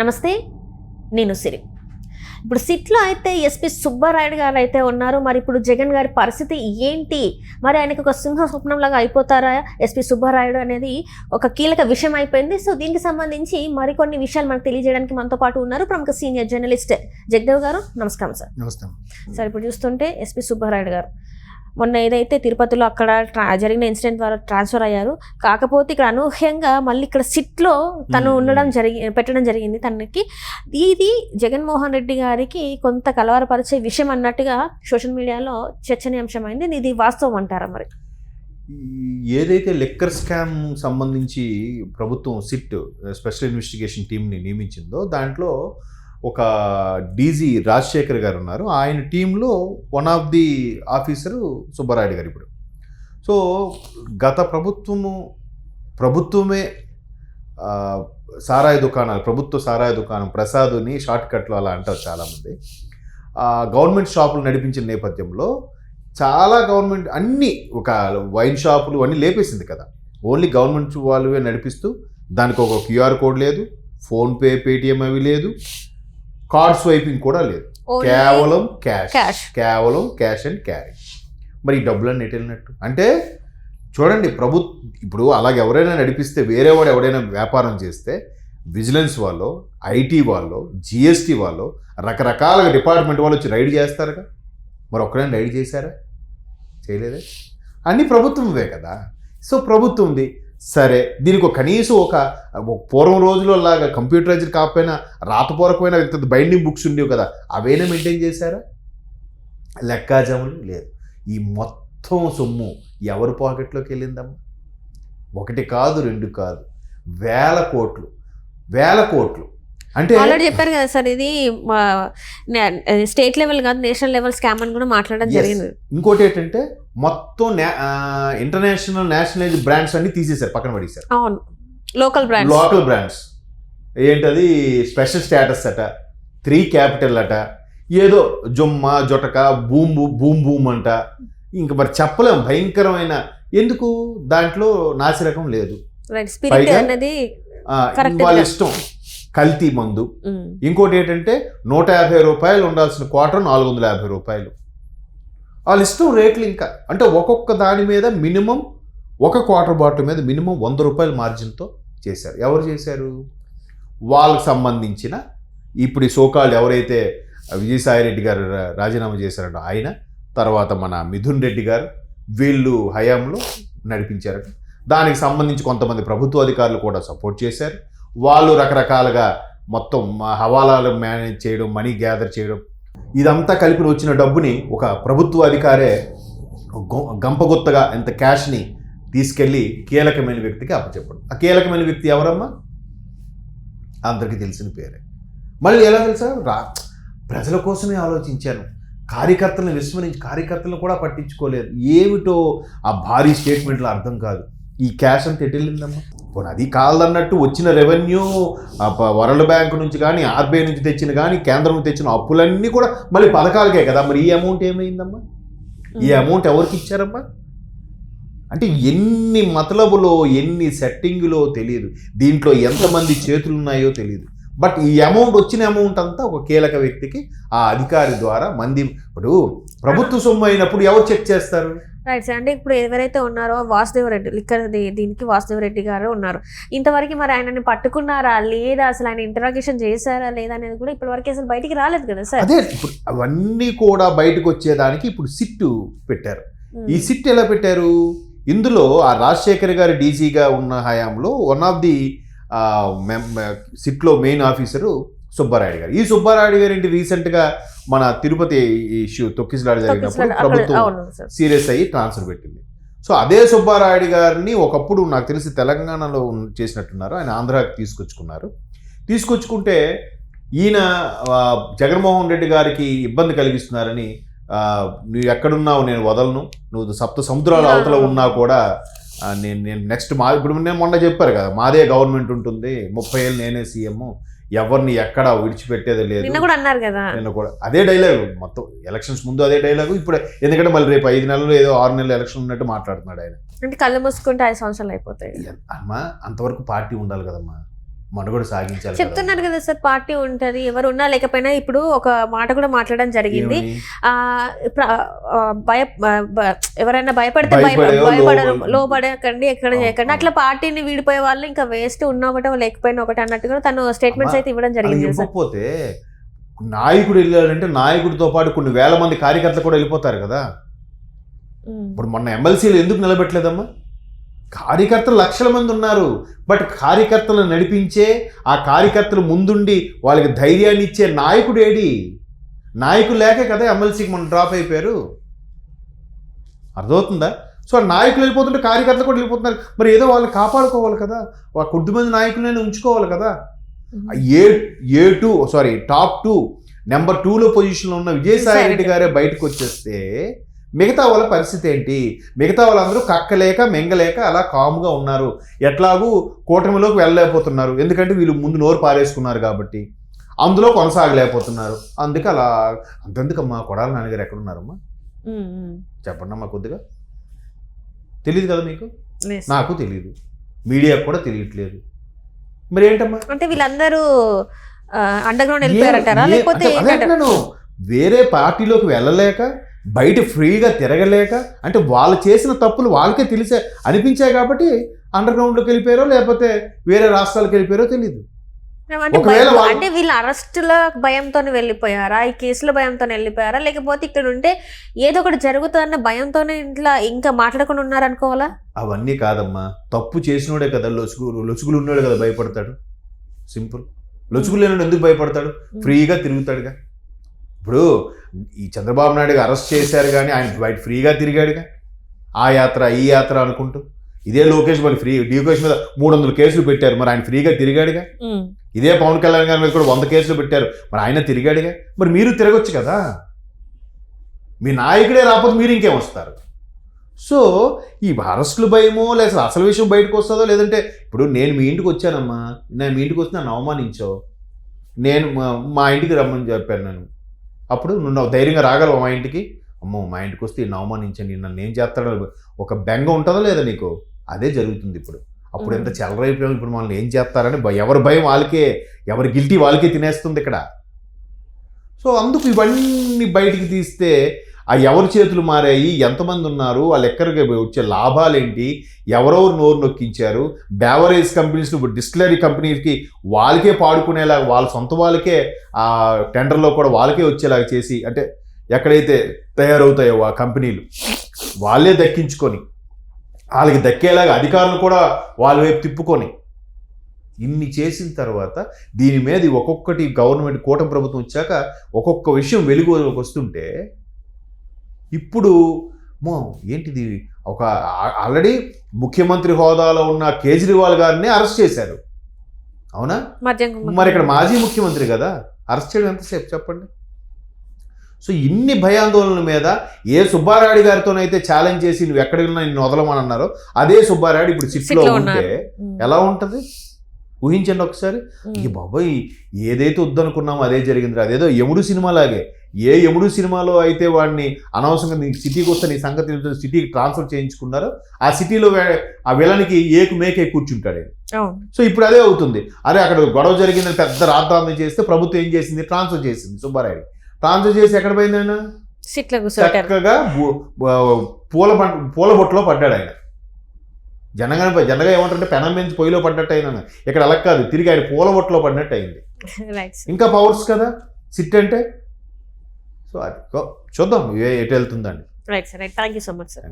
నమస్తే నేను సిరి. ఇప్పుడు సిట్లో అయితే ఎస్పి సుబ్బారాయుడు గారు అయితే ఉన్నారు. మరి ఇప్పుడు జగన్ గారి పరిస్థితి ఏంటి? మరి ఆయనకు ఒక సింహ స్వప్నంలాగా అయిపోతారా ఎస్పి సుబ్బారాయుడు అనేది? ఒక కీలక విషయం అయిపోయింది. సో దీనికి సంబంధించి మరికొన్ని విషయాలు మనకు తెలియజేయడానికి మనతో పాటు ఉన్నారు ప్రముఖ సీనియర్ జర్నలిస్ట్ జగదేవ్ గారు. నమస్కారం సార్. నమస్తే సార్ ఇప్పుడు చూస్తుంటే ఎస్పి సుబ్బారాయుడు గారు మొన్న ఏదైతే తిరుపతిలో అక్కడ జరిగిన ఇన్సిడెంట్ ద్వారా ట్రాన్స్ఫర్ అయ్యారు. కాకపోతే ఇక్కడ అనూహ్యంగా మళ్ళీ ఇక్కడ సిట్లో తను. ఉండడం జరిగి పెట్టడం జరిగింది తనకి. ఇది జగన్మోహన్ రెడ్డి గారికి కొంత కలవరపరిచే విషయం అన్నట్టుగా సోషల్ మీడియాలో చర్చనీయాంశమైంది. ఇది వాస్తవం అంటారా మరి? ఏదైతే లెక్కర్ స్కామ్ సంబంధించి ప్రభుత్వం సిట్ స్పెషల్ ఇన్వెస్టిగేషన్ టీంని నియమించిందో దాంట్లో ఒక డీజీ రాజశేఖర్ గారు ఉన్నారు. ఆయన టీంలో one of the officer Subbarayudu garu ఇప్పుడు. సో గత ప్రభుత్వము ప్రభుత్వమే సారాయి దుకాణాలు ప్రభుత్వ సారాయి దుకాణం ప్రసాదుని షార్ట్ కట్లు అలా అంటారు చాలామంది. గవర్నమెంట్ షాపులు నడిపించిన నేపథ్యంలో చాలా గవర్నమెంట్ అన్ని ఒక వైన్ షాపులు అన్నీ లేపేసింది కదా. ఓన్లీ గవర్నమెంట్ వాళ్ళవే నడిపిస్తూ దానికి ఒక క్యూఆర్ కోడ్ లేదు ఫోన్పే పేటిఎం అవి లేదు. కార్డ్ స్వైపింగ్ కూడా లేదు. కేవలం క్యాష్. కేవలం క్యాష్ అండ్ క్యారీ. మరి ఈ డబ్బులన్నీ ఎటు వెళ్ళినట్టు? అంటే చూడండి ప్రభు ఇప్పుడు అలాగ ఎవరైనా నడిపిస్తే వేరే వాడు ఎవడైనా వ్యాపారం చేస్తే విజిలెన్స్ వాళ్ళు ఐటీ వాళ్ళు జిఎస్టీ వాళ్ళు రకరకాల డిపార్ట్మెంట్ వాళ్ళు వచ్చి రైడ్ చేస్తారుగా మరి ఒక్కడైనా రైడ్ చేశారా? చేయలేదే? అన్ని ప్రభుత్వమే కదా. సో ప్రభుత్వంది సరే దీనికి ఒక కనీసం ఒక ఒక పూర్వం రోజుల్లో లాగా కంప్యూటరైజ్డ్ కాకపోయినా రాతపూర్వకమైన ఇంత బైండింగ్ బుక్స్ ఉండేవి కదా అవైనా మెయింటైన్ చేశారా? లెక్కాజములు లేదు. ఈ మొత్తం సొమ్ము ఎవరి పాకెట్లోకి వెళ్ళిందమ్మా? ఒకటి కాదు రెండు కాదు. వేల కోట్లు. వేల కోట్లు. అంటే ఆల్రెడీ చెప్పారు కదా సార్ ఇది స్టేట్ లెవెల్ కాదు నేషనల్ లెవెల్ స్కామ్ అని కూడా మాట్లాడడం. జరిగింది. ఇంకోటి ఏంటంటే మొత్తం ఇంటర్నేషనల్ నేషనలైజ్ బ్రాండ్స్ అన్ని తీసేశారు పక్కన పడేశారు. అవును. లోకల్ బ్రాండ్ లోకల్ బ్రాండ్స్ ఏంటది? స్పెషల్ స్టేటస్ అట త్రీ క్యాపిటల్ అట ఏదో జొమ్మ జొటక బూమ్ బూమ్ బూమ్ అంట. ఇంక మరి చెప్పలేం భయంకరమైన ఎందుకు? దాంట్లో నాసిరకం లేదు. వాళ్ళ. ఇష్టం. కల్తీ మందు. ఇంకోటి ఏంటంటే నూట యాభై రూపాయలు ఉండాల్సిన క్వార్టర్ నాలుగు వందల యాభై రూపాయలు. వాళ్ళ ఇష్టం రేట్లు ఇంకా. అంటే ఒక్కొక్క దాని మీద మినిమం ఒక క్వార్టర్ బాటిల్ మీద మినిమం వంద రూపాయల మార్జిన్తో చేశారు. ఎవరు చేశారు? వాళ్ళకి సంబంధించిన ఇప్పుడు ఈ సోకాళ్ళు ఎవరైతే విజయసాయి రెడ్డి గారు రాజీనామా చేశారో ఆయన తర్వాత మన మిథున్ రెడ్డి గారు వీళ్ళు హయాంలో నడిపించారట. దానికి సంబంధించి కొంతమంది ప్రభుత్వ అధికారులు కూడా సపోర్ట్ చేశారు. వాళ్ళు రకరకాలుగా మొత్తం మా హవాలాలు మేనేజ్ చేయడం మనీ గ్యాదర్ చేయడం ఇదంతా కలిపి వచ్చిన డబ్బుని ఒక ప్రభుత్వ అధికారే గొ- గంపగుత్తగా ఎంత క్యాష్ని తీసుకెళ్ళి కీలకమైన వ్యక్తికి అప్పచెప్పడం. ఆ కీలకమైన వ్యక్తి ఎవరమ్మా? అందరికీ తెలిసిన పేరే. మళ్ళీ ఎలా తెలుసా? రా ప్రజల కోసమే ఆలోచించాను. కార్యకర్తలను విస్మరించి కార్యకర్తలను కూడా పట్టించుకోలేదు. ఏమిటో ఆ భారీ స్టేట్మెంట్లు అర్థం కాదు. ఈ క్యాష్ అంతా ఎటు వెళ్ళిందమ్మా? పోనీ. అది కాదన్నట్టు వచ్చిన రెవెన్యూ వరల్డ్ బ్యాంక్ నుంచి కానీ ఆర్బీఐ నుంచి తెచ్చిన కానీ కేంద్రం నుంచి తెచ్చిన అప్పులన్నీ కూడా మళ్ళీ పథకాలకే కదా. మరి ఈ అమౌంట్ ఏమైందమ్మా? ఈ అమౌంట్ ఎవరికి ఇచ్చారమ్మా? అంటే ఎన్ని మతలబులో ఎన్ని సెట్టింగులో తెలియదు దీంట్లో ఎంతమంది చేతులు ఉన్నాయో తెలియదు బట్ ఈ అమౌంట్ వచ్చిన అమౌంట్ అంతా ఒక కీలక వ్యక్తికి ఆ అధికారి ద్వారా మంది ఇప్పుడు ప్రభుత్వ సొమ్ము అయినప్పుడు ఎవరు చెక్ చేస్తారు? రైట్ సార్ అంటే ఇప్పుడు ఎవరైతే ఉన్నారో వాసుదేవ్ రెడ్డి లిక్కర్ దీనికి వాసుదేవ్ రెడ్డి గారు ఉన్నారు. ఇంతవరకు మరి ఆయనని పట్టుకున్నారా? లేదా అసలు ఆయన ఇంటరాగేషన్ చేశారా? లేదా అనేది కూడా ఇప్పటివరకు అసలు బయటికి రాలేదు కదా సార్ అదే ఇప్పుడు అవన్నీ కూడా బయటకు వచ్చేదానికి ఇప్పుడు సిట్టు పెట్టారు. ఈ సిట్ ఎలా పెట్టారు? ఇందులో ఆ రాజశేఖర్ గారి డీజీగా ఉన్న హయాంలో వన్ ఆఫ్ ది సిట్లో మెయిన్ ఆఫీసరు సుబ్బారాయుడు గారు. ఈ సుబ్బారాయుడు గారు ఏంటి రీసెంట్గా మన తిరుపతి ఇష్యూ తొక్కిసలాట జరిగినప్పుడు ప్రభుత్వం సీరియస్ అయ్యి ట్రాన్స్ఫర్ పెట్టింది. సో అదే సుబ్బారాయుడు గారిని ఒకప్పుడు నాకు తెలిసి తెలంగాణలో చేసినట్టున్నారు. ఆయన ఆంధ్రాకి తీసుకొచ్చుకున్నారు. తీసుకొచ్చుకుంటే ఈయన జగన్మోహన్ రెడ్డి గారికి ఇబ్బంది కలిగిస్తున్నారని నువ్వు ఎక్కడున్నావు? నేను వదలను. నువ్వు సప్త సముద్రాల అవతల ఉన్నా కూడా నేను నేను నెక్స్ట్ మా ఇప్పుడు నేను మొన్న చెప్పారు కదా మాదే గవర్నమెంట్ ఉంటుంది. ముప్పై ఏళ్ళు నేనే సీఎం. ఎవరిని ఎక్కడ విడిచిపెట్టేది లేదు. నిన్న కూడా అన్నారు కదా. నిన్న కూడా అదే డైలాగ్. మొత్తం ఎలక్షన్స్ ముందు అదే డైలాగు. ఇప్పుడు ఎందుకంటే మళ్ళీ రేపు ఐదు నెలలు ఏదో ఆరు నెలలు ఎలక్షన్ ఉన్నట్టు మాట్లాడుతున్నాడు ఆయన. అంటే కళ్ళు మూసుకుంటే ఐదు సంవత్సరాలు అయిపోతాయి. అమ్మా అంతవరకు పార్టీ ఉండాలి కదమ్మా. మనుగడ సాగించాలి. చెప్తున్నారు కదా సార్ పార్టీ ఉంటది ఎవరు ఉన్నా లేకపోయినా ఇప్పుడు ఒక మాట కూడా మాట్లాడడం జరిగింది. భయ ఎవరైనా భయపడితే భయ- భయపడే- భయపడరు లోపడకండి ఎక్కడ చేయకండి. అట్లా పార్టీని వీడిపోయే వాళ్ళు ఇంకా వేస్ట్ ఉన్న ఒకటి లేకపోయినా ఒకటి అన్నట్టుగా తను స్టేట్మెంట్స్ అయితే ఇవ్వడం జరిగింది ఇవ్వకపోతే నాయకుడు వెళ్ళాడంటే నాయకుడితో పాటు కొన్ని వేల మంది కార్యకర్తలు కూడా వెళ్ళిపోతారు కదా. ఇప్పుడు మొన్న ఎమ్మెల్సీలు ఎందుకు నిలబెట్టలేదమ్మా? కార్యకర్తలు లక్షల మంది ఉన్నారు. బట్ కార్యకర్తలను నడిపించే ఆ కార్యకర్తలు ముందుండి వాళ్ళకి ధైర్యాన్ని ఇచ్చే నాయకుడు ఏడి? నాయకులు లేకే కదా ఎమ్మెల్సీకి మనం డ్రాప్ అయిపోయారు. అర్థమవుతుందా? సో ఆ నాయకులు వెళ్ళిపోతుంటే కార్యకర్తలు కూడా వెళ్ళిపోతున్నారు. మరి ఏదో వాళ్ళని కాపాడుకోవాలి కదా. ఆ కొద్దిమంది నాయకులైనా ఉంచుకోవాలి కదా. A A two sorry top two number టూలో పొజిషన్లో ఉన్న విజయసాయి రెడ్డి. గారే బయటకు వచ్చేస్తే మిగతా వాళ్ళ పరిస్థితి ఏంటి? మిగతా వాళ్ళందరూ కక్కలేక మెంగలేక అలా కామ్గా ఉన్నారు. ఎట్లాగూ కూటమిలోకి వెళ్ళలేకపోతున్నారు. ఎందుకంటే వీళ్ళు ముందు నోరు పారేసుకున్నారు కాబట్టి. అందులో కొనసాగలేకపోతున్నారు. అందుకే అలా అంతెందుకమ్మా కొడాల నాన్నగారు ఎక్కడున్నారమ్మా. చెప్పండి అమ్మా కొద్దిగా. తెలియదు కదా మీకు. నాకు తెలియదు మీడియాకు కూడా తెలియట్లేదు. మరి ఏంటమ్మా అంటే వీళ్ళందరూ అండర్ గ్రౌండ్ వెళ్ళిపోయారంటారా? లేకపోతే. వేరే పార్టీలోకి వెళ్ళలేక బయట ఫ్రీగా తిరగలేక అంటే వాళ్ళు చేసిన తప్పులు వాళ్ళకే తెలిసే అనిపించాయి కాబట్టి అండర్ గ్రౌండ్లోకి వెళ్ళిపోయారో లేకపోతే వేరే రాష్ట్రాలకు వెళ్ళిపోయారో తెలియదు అంటే వాళ్ళు- అరెస్టుల భయంతో వెళ్ళిపోయారా? ఈ కేసుల భయంతో వెళ్ళిపోయారా? లేకపోతే ఇక్కడ ఉంటే ఏదో ఒకటి జరుగుతుందన్న భయంతోనే ఇంట్లో ఇంకా మాట్లాడకుండా ఉన్నారనుకోవాలా? అవన్నీ కాదమ్మా. తప్పు చేసినోడే కదా లొసుగు లొసుగులు ఉన్నాడు కదా భయపడతాడు. సింపుల్. లొసుగులు లేనివాడు ఎందుకు భయపడతాడు? ఫ్రీగా తిరుగుతాడుగా. ఇప్పుడు ఈ చంద్రబాబు నాయుడు గారు అరెస్ట్ చేశారు కానీ ఆయన బయట ఫ్రీగా తిరిగాడుగా. ఆ యాత్ర ఈ యాత్ర అనుకుంటూ. ఇదే లోకేష్ మరి ఫ్రీ లోకేష్ మీద మూడు వందల కేసులు పెట్టారు. మరి ఆయన ఫ్రీగా తిరిగాడుగా. ఇదే పవన్ కళ్యాణ్ గారి మీద కూడా వంద కేసులు పెట్టారు. మరి ఆయన తిరిగాడుగా? మరి మీరు తిరగొచ్చు కదా. మీ నాయకుడే రాకపోతే మీరు ఇంకేం వస్తారు? సో ఈ అరెస్టులు భయమో లేదా అసలు విషయం బయటకు వస్తుందో లేదంటే ఇప్పుడు నేను మీ ఇంటికి వచ్చానమ్మా. నేను మీ ఇంటికి వస్తే నన్ను అవమానించావు నేను మా- మా ఇంటికి రమ్మని చెప్పాను నేను అప్పుడు నువ్వు నాకు ధైర్యంగా రాగలవు మా ఇంటికి? అమ్మో మా ఇంటికి వస్తే ఈయన అవమానించండి నన్ను ఏం చేస్తాడో ఒక బెంగ ఉంటుందా లేదా నీకు? అదే జరుగుతుంది ఇప్పుడు. అప్పుడు ఎంత చెలరైపోయాం ఇప్పుడు మనల్ని ఏం చేస్తారని ఎవరి భయం వాళ్ళకే ఎవరి గిల్టీ వాళ్ళకే తినేస్తుంది ఇక్కడ. సో అందుకు ఇవన్నీ బయటికి తీస్తే ఆ ఎవరి చేతులు మారాయి? ఎంతమంది ఉన్నారు? వాళ్ళు ఎక్కడికి వచ్చే లాభాలేంటి? ఎవరెవరు నోరు నొక్కించారు. బ్యావరేజ్ కంపెనీస్ ఇప్పుడు డిస్టిలరీ కంపెనీస్కి వాళ్ళకే పాడుకునేలా వాళ్ళ సొంత వాళ్ళకే ఆ టెండర్లో కూడా వాళ్ళకే వచ్చేలాగా చేసి అంటే ఎక్కడైతే తయారవుతాయో ఆ కంపెనీలు వాళ్ళే దక్కించుకొని వాళ్ళకి దక్కేలాగా అధికారులు కూడా వాళ్ళ వైపు తిప్పుకొని ఇన్ని చేసిన తర్వాత దీని మీద ఒక్కొక్కటి గవర్నమెంట్ కూటమి ప్రభుత్వం వచ్చాక ఒక్కొక్క విషయం వెలుగులోకి వస్తుంటే ఇప్పుడు మో ఏంటిది? ఒక ఆల్రెడీ ముఖ్యమంత్రి హోదాలో ఉన్న కేజ్రీవాల్ గారిని అరెస్ట్ చేశారు. అవునా? మరి ఇక్కడ మాజీ ముఖ్యమంత్రి కదా అరెస్ట్ చేయడం ఎంతసేపు చెప్పండి? సో ఇన్ని భయాందోళనల మీద ఏ సుబ్బారాయుడు గారితోనైతే ఛాలెంజ్ చేసి నువ్వు ఎక్కడికి ఉన్నా నిన్ను వదలమని అన్నారో అదే సుబ్బారాయుడు ఇప్పుడు సిట్లో ఉంటే. ఎలా ఉంటది? ఊహించండి ఒకసారి. ఈ బాబాయ్ ఏదైతే వద్దనుకున్నామో అదే జరిగింది అదేదో యముడు సినిమాలాగే. ఏ యముడు సినిమాలో అయితే వాడిని అనవసరంగా నీ సిటీకి వస్తే నీ సంగతి సిటీకి ట్రాన్స్ఫర్ చేయించుకున్నారో ఆ సిటీలో ఆ విలనికి ఏకు మేకే కూర్చుంటాడు సో ఇప్పుడు అదే అవుతుంది. అరే అక్కడ గొడవ జరిగిందని పెద్ద రాద్ధాంతం చేస్తే ప్రభుత్వం ఏం చేసింది? ట్రాన్స్ఫర్ చేసింది. సుబ్బారాయుడు. ట్రాన్స్ఫర్ చేసి ఎక్కడ పోయింది ఆయన? చక్కగా పూల పూల బొట్టులో పడ్డాడు ఆయన. జనగా జనగా ఏమంటారంటే పెనం మించి పొయ్యిలో పడ్డట్టు అయినా ఇక్కడ అలా కాదు తిరిగి ఆయన పూల బొట్టులో పడినట్టు అయింది. ఇంకా పవర్స్ కదా? సిట్ అంటే? సో అది చూద్దాం ఎటు వెళ్తుందండి. Right sir thank you so much sir